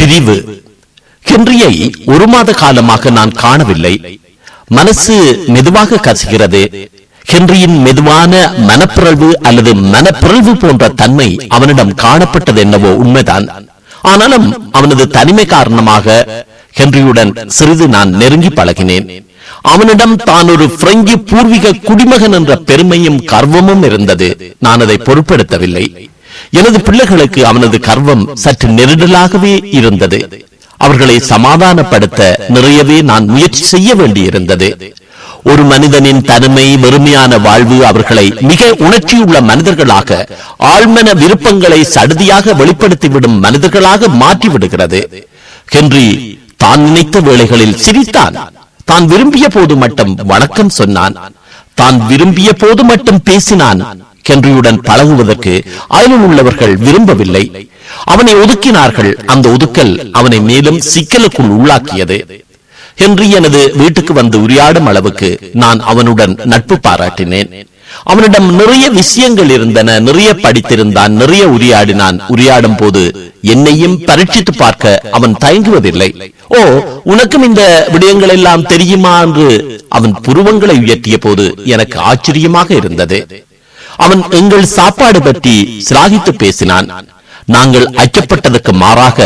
பிரிவு. ஹென்ரியை ஒரு மாத காலமாக நான் காணவில்லை. மனசு மெதுவாக கசுகிறது. ஹென்ரியின் மெதுவான மனப்பிறழ்வு அல்லது மனப்பிறழ்வு போன்ற தன்மை அவனிடம் காணப்பட்டது என்னவோ உண்மைதான். ஆனாலும் அவனது தனிமை காரணமாக ஹென்ரியுடன் சிறிது நான் நெருங்கி பழகினேன். அவனிடம் தான் ஒரு பிரெஞ்சு பூர்வீக குடிமகன் என்ற பெருமையும் கர்வமும் இருந்தது. நான் அதை பொருட்படுத்தவில்லை. எனது பிள்ளைகளுக்கு அவனது கர்வம் சற்று நெருடலாகவே இருந்தது. அவர்களை சமாதானப்படுத்த நிறையவே நான் முயற்சி செய்ய வேண்டியிருந்தது. ஒரு மனிதனின் தனிமை வெறுமையான வாழ்வு அவர்களை மிக உணர்ச்சியுள்ள மனிதர்களாக ஆழ்மன விருப்பங்களை சடுதியாக வெளிப்படுத்திவிடும் மனிதர்களாக மாற்றிவிடுகிறது. ஹென்றி தான் நினைத்த வேளைகளில் சிரித்தான். தான் விரும்பிய போது மட்டும் வணக்கம் சொன்னான். தான் விரும்பிய போது மட்டும் பேசினான். ஹென்ரியுடன் பழகுவதற்கு அயலில் உள்ளவர்கள் விரும்பவில்லை. அவனை ஒதுக்கினார்கள். அந்த ஒதுக்கல் அவனை மேலும் சிக்கலுக்குள் உள்ளாக்கியது. ஹென்றி எனது வீட்டுக்கு வந்து உரையாடும் அளவுக்கு நான் அவனுடன் நட்பு பாராட்டினேன். அவனிடம் நிறைய விஷயங்கள் இருந்தன. நிறைய படித்திருந்தான். நிறைய உரையாடினான். உரையாடும் போது என்னையும் பரீட்சித்து பார்க்க அவன் தயங்குவதில்லை. ஓ உனக்கும் இந்த விடயங்கள் எல்லாம் தெரியுமா? என்று அவன் புருவங்களை உயர்த்திய போது எனக்கு ஆச்சரியமாக இருந்தது. அவன் எங்கள் சாப்பாடு பற்றி சிலாகித்து பேசினான். நாங்கள் அச்சப்பட்டதற்கு மாறாக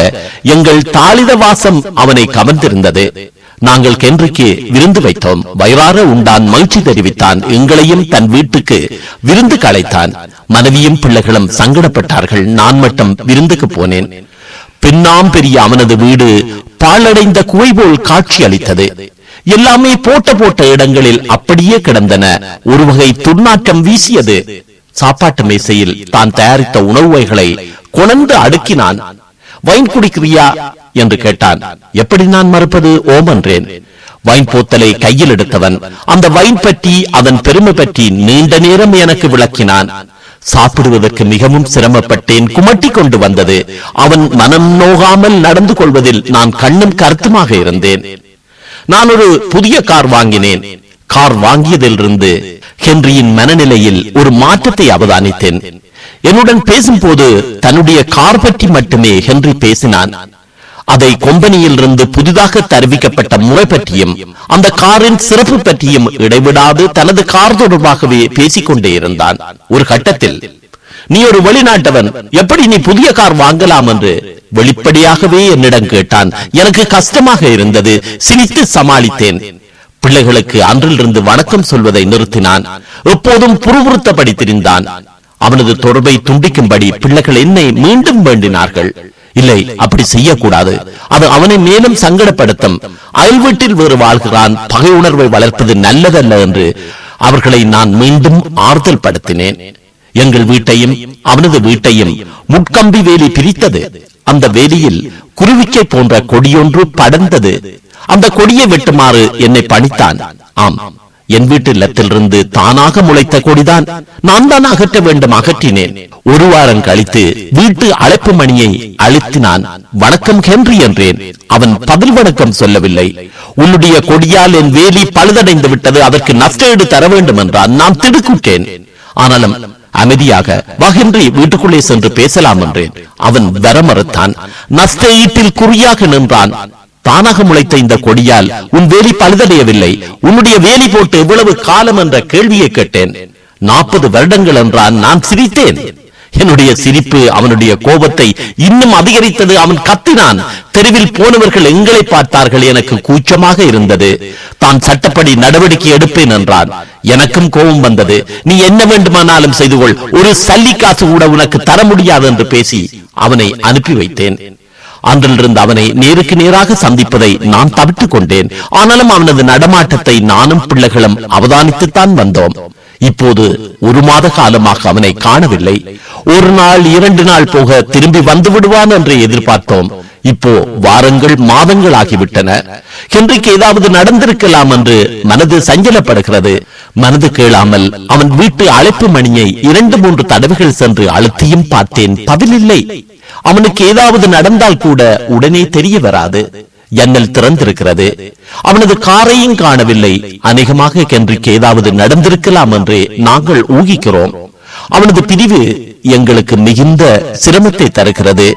எங்கள் தாளித வாசம் அவனை கவர்ந்திருந்தது. நாங்கள் கென்றிக்கு விருந்து வைத்தோம். வயிறார உண்டான் மகிழ்ச்சி தெரிவித்தான். எங்களையும் தன் வீட்டுக்கு விருந்து களைத்தான் மனைவியும் பிள்ளைகளும் சங்கடப்பட்டார்கள். நான் மட்டும் விருந்துக்கு போனேன். பின்னாம் பெரிய அவனது வீடு பாழடைந்த குவை போல் காட்சி அளித்தது. எல்லாமே போட்ட போட்ட இடங்களில் அப்படியே கிடந்தன. ஒரு வகை துர்நாற்றம் வீசியது. சாப்பாட்டு மேசையில் தான் தயாரித்த உணவு வகைகளை கொணந்து அடுக்கினான். வைன் குடிக்கிறியா? என்று கேட்டான். எப்படி நான் மறுப்பது? ஓமன்றேன் வைன் போத்தலை கையில் எடுத்தவன் அந்த வைன் பற்றி அதன் பெருமை பற்றி நீண்ட நேரம் எனக்கு விளக்கினான். சாப்பிடுவதற்கு மிகவும் சிரமப்பட்டேன் குமட்டி கொண்டு வந்தது. அவன் மனம் நோகாமல் நடந்து கொள்வதில் நான் கண்ணும் கருத்துமாக இருந்தேன். நான் ஒரு புதிய கார் வாங்கினேன். கார் வாங்கியதிலிருந்து ஹென்ரியின் மனநிலையில் ஒரு மாற்றத்தை அவதானித்தேன். என்னுடன் பேசும்போது தன்னுடைய கார் பற்றி மட்டுமே ஹென்றி பேசினான். அதை கொம்பனியில் இருந்து புதிதாக தெரிவிக்கப்பட்ட முறை பற்றியும் அந்த காரின் சிறப்பு பற்றியும் இடைவிடாது தனது கார் தொடர்பாகவே பேசிக்கொண்டே இருந்தான். ஒரு கட்டத்தில் நீ ஒரு வெளிநாட்டவன் எப்படி நீ புதிய கார் வாங்கலாம் என்று? வெளிப்படையாகவே என்னிடம் கேட்டான். எனக்கு கஷ்டமாக இருந்தது சிரித்து சமாளித்தேன். பிள்ளைகளுக்கு அன்றிலிருந்து வணக்கம் சொல்வதை நிறுத்தினான். எப்போதும் புறவுறுத்தபடி திரிந்தான். அவனது தொடர்பை துண்டிக்கும்படி பிள்ளைகள் என்னை மீண்டும் வேண்டினார்கள். இல்லை அப்படி செய்யக்கூடாது. அது அவனை மேலும் சங்கடப்படுத்தும். அயல் வீட்டில் வேறு வாழ்கிறான். பகை உணர்வை வளர்ப்பது நல்லதல்ல என்று அவர்களை நான் மீண்டும் ஆறுதல் படுத்தினேன் எங்கள் வீட்டையும் அவனது வீட்டையும் முட்கம்பி வேலி பிரித்தது. அந்த வேலியில் குருவிக்கை போன்ற கொடியொன்று படர்ந்தது. அந்த கொடியை வெட்டுமாறு என்னை பணித்தான். ஆம் என் வீட்டு இல்லத்திலிருந்து தானாக முளைத்த கொடிதான். நான் தான் அகற்ற வேண்டும் அகற்றினேன். ஒரு வாரம் கழித்து வீட்டு அழைப்பு மணியை அழுத்தினான் வணக்கம் ஹென்றி என்றேன். அவன் பதில் வணக்கம் சொல்லவில்லை. உன்னுடைய கொடியால் என் வேலி பழுதடைந்து விட்டது. அதற்கு நஷ்டஈடு தர வேண்டும் என்றான். நான் திடுக்குட்டேன். ஆனாலும் அமைதியாக வகின்றி வீட்டுக்குள்ளே சென்று பேசலாம் என்றேன். அவன் வர மறுத்தான். நஷ்ட ஈட்டில் குறியாக நின்றான். தானாக முளைத்த இந்த கொடியால் உன் வேலி பழுதடையவில்லை. உன்னுடைய வேலி போட்டு எவ்வளவு காலம் என்ற கேள்வியை கேட்டேன். நாற்பது வருடங்கள் என்றான் நான் சிரித்தேன். என்னுடைய சிரிப்பு அவனுடைய கோபத்தை இன்னும் அதிகரித்தது அவன் கத்தினான். தெருவில் போனவர்கள் எங்களை பார்த்தார்கள் எனக்கு கூச்சமாக இருந்தது. தான் சட்டப்படி நடவடிக்கை எடுப்பேன் என்றான் எனக்கும் கோபம் வந்தது. நீ என்ன வேண்டுமானாலும் செய்து கொள். ஒரு சல்லிக்காசு கூட உனக்கு தர முடியாது என்று பேசி அவனை அனுப்பி வைத்தேன். அன்றிலிருந்து அவனை நேருக்கு நேராக சந்திப்பதை நான் தவிட்டுக் கொண்டேன். ஆனாலும் அவனது நடமாட்டத்தை நானும் பிள்ளைகளும் அவதானித்துத்தான் வந்தோம். இப்போது ஒரு மாத காலமாக அவனை காணவில்லை. ஒரு நாள் இரண்டு நாள் போக திரும்பி வந்து விடுவான் என்று எதிர்பார்த்தோம். இப்போ வாரங்கள் மாதங்கள் ஆகிவிட்டன. ஹென்றிக்கு ஏதாவது நடந்திருக்கலாம் என்று மனது சஞ்சலப்படுகிறது. மனது கேளாமல் அவன் வீட்டு அழைப்பு மணியை இரண்டு மூன்று தடவைகள் சென்று அழுத்தியும் பார்த்தேன். பதிலில்லை அவனுக்கு ஏதாவது நடந்தால் கூட உடனே தெரிய வராது. ஜன்னல் திறந்திருக்கிறது. அவனது காரையும் காணவில்லை. அநேகமாக கென்றிக்கு ஏதாவது நடந்திருக்கலாம் என்று நாங்கள் ஊகிக்கிறோம். அவனது பிரிவு எங்களுக்கு மிகுந்த சிரமத்தை தருகிறது.